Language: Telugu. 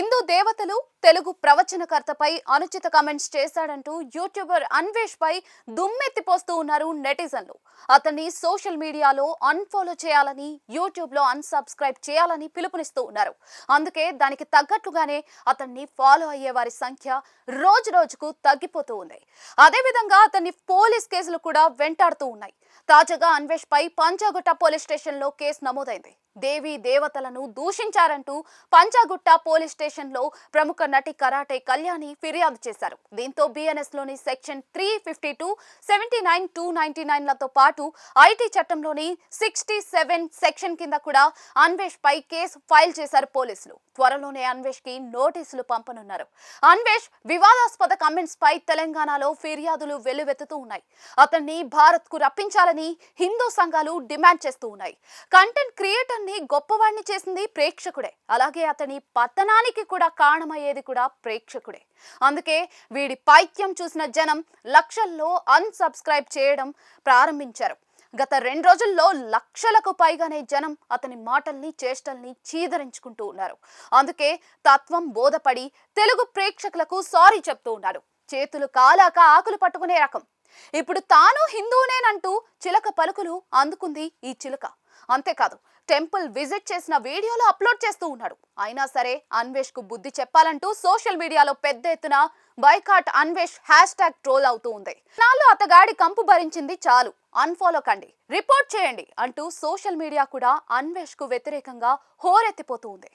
హిందూ దేవతలు తెలుగు ప్రవచనకర్తపై అనుచిత కామెంట్స్ చేశాడంటూ యూట్యూబర్ అన్వేష్ పై దుమ్మెత్తిపోస్తూ ఉన్నారు నెటిజన్లు. అతన్ని సోషల్ మీడియాలో అన్ఫాలో చేయాలని యూట్యూబ్లో అన్సబ్స్క్రైబ్ చేయాలని పిలుపునిస్తూ ఉన్నారు. అందుకే దానికి తగ్గట్టుగానే అతన్ని ఫాలో అయ్యే వారి సంఖ్య రోజు రోజుకు తగ్గిపోతూ ఉంది. అదేవిధంగా అతన్ని పోలీస్ కేసులు కూడా వెంటాడుతూ ఉన్నాయి. తాజాగా అన్వేష్ పై పంచాగుట్ట పోలీస్ స్టేషన్లో కేసు నమోదైంది. దేవి దేవతలను దూషించారంటూ పంచాగుట్ట పోలీస్ స్టేషన్లో ప్రముఖ నటి కరాటే కళ్యాణి ఫిర్యాదు చేశారు. దీంతో బిఎన్ఎస్లోని section three fifty two seventy nine two ninety నైన్లతో పాటు ఐటీ చట్టంలోని సిక్స్టీ సెవెన్ సెక్షన్ కింద కూడా అన్వేష్ పై కేసు ఫైల్ చేశారు పోలీసులు. త్వరలోనే అన్వేష్కి నోటీసులు పంపనున్నారు. అన్వేష్ వివాదాస్పద కమెంట్స్ పై తెలంగాణలో ఫిర్యాదులు వెల్లువెత్తుతూ ఉన్నాయి. అతన్ని భారత్కు రప్పించాలని హిందూ సంఘాలు డిమాండ్ చేస్తూ ఉన్నాయి. కంటెంట్ క్రియేటర్ని గొప్పవాడిని చేసింది ప్రేక్షకుడే. అలాగే అతని పతనానికి కూడా కారణమయ్యేది కూడా ప్రేక్షకుడే. అందుకే వీడి పైత్యం చూసిన జనం లక్షల్లో అన్సబ్స్క్రైబ్ చేయడం ప్రారంభించారు. గత రెండు రోజుల్లో లక్షలకు పైగానే జనం అతని మాటల్ని చేష్టల్ని చీదరించుకుంటూ ఉన్నారు. అందుకే తత్వం బోధపడి తెలుగు ప్రేక్షకులకు సారీ చెప్తూ ఉన్నారు. చేతులు కాలాక ఆకులు పట్టుకునే రకం. ఇప్పుడు తాను హిందూనేనంటూ చిలక పలుకులు అందుకుంది ఈ చిలుక. అంతేకాదు టెంపుల్ విజిట్ చేసిన వీడియోలు అప్లోడ్ చేస్తూ ఉన్నాడు. అయినా సరే అన్వేష్కు బుద్ధి చెప్పాలంటూ సోషల్ మీడియాలో పెద్ద ఎత్తున boycott Anvesh hashtag troll అవుతూ ఉంది. నాలో అతగాడి కంపు భరించింది చాలు. అన్ఫాలో కండి రిపోర్ట్ చేయండి అంటూ సోషల్ మీడియా కూడా అన్వేష్కు వ్యతిరేకంగా హోరెత్తిపోతూ ఉంది.